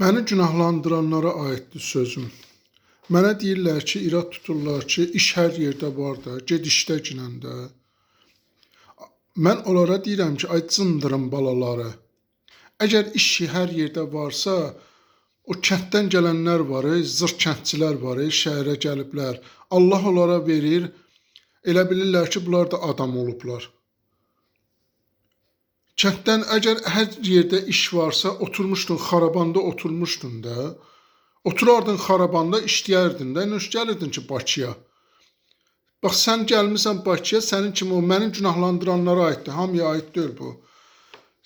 Məni günahlandıranlara aiddir sözüm. Mənə deyirlər ki, irad tuturlar ki, iş hər yerdə var da, ged işdə ginəndə. Mən onlara deyirəm ki, ay cındırın balaları. Əgər iş hər yerdə varsa, o kənddən gələnlər var, ey, zırt kəndçilər var, şəhərə gəliblər. Allah onlara verir. Elə bilirlər ki, bunlar da adam olublar. Kənddən əgər hər yerdə iş varsa, oturmuşdun xarabanda oturmuşdun da. Oturardın xarabanda işləyərdin də, nöş gəlirdin ki, Bakıya. Bax sən gəlmisən Bakıya, sənin kimi o məni günahlandıranlara aiddir, hamıya aid deyil bu.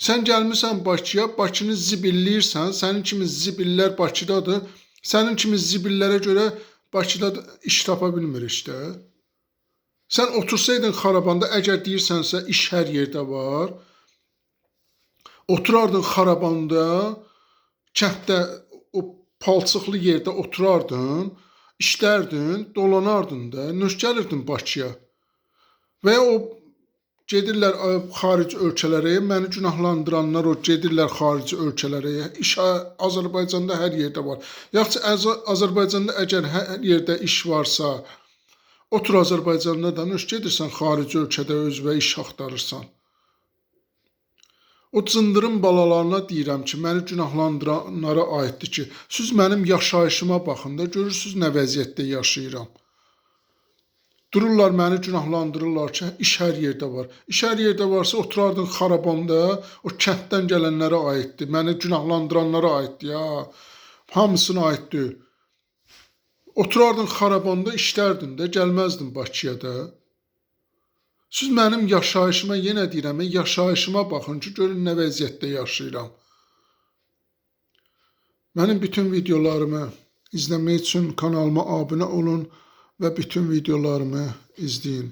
Sən gəlmisən Bakıya, Bakını zibilləyirsən, sənin kimi zibillər Bakıdadır. Sənin kimi zibillərə görə Bakıda da iş tapa bilmir işte. Sən otursaydın xarabanda, əgər deyirsənsə iş hər yerdə var, oturardın xarabanda, kənddə o palçıqlı yerdə oturardın, işlərdin, dolanardın da, nöş gəlirdin Bakıya. Və o gedirlər xarici ölkələrə, məni günahlandıranlar o gedirlər xarici ölkələrə. İş Azərbaycanda hər yerdə var. Yaxşı Azərbaycanda əgər hər yerdə iş varsa, otur Azərbaycanda da nöş gedirsən xarici ölkədə özünə iş axtarırsan. O cındırın balalarına deyirəm ki, məni günahlandıranlara aiddir ki, siz mənim yaşayışıma baxın da görürsüz nə vəziyyətdə yaşayıram. Dururlar məni günahlandırırlar ki, iş hər yerdə var. İş hər yerdə varsa oturardın xarabanda, o kənddən gələnlərə aiddir. Məni günahlandıranlara aiddir ya. Hamısına aid deyil. Oturardın xarabanda işlərdin də, gəlməzdin Bakıya da. Siz mənim yaşayışıma yenə deyirəm, yaşayışıma baxın ki, görün nə vəziyyətdə yaşayıram. Mənim bütün videolarımı izləmək üçün kanalıma abunə olun və bütün videolarımı izləyin.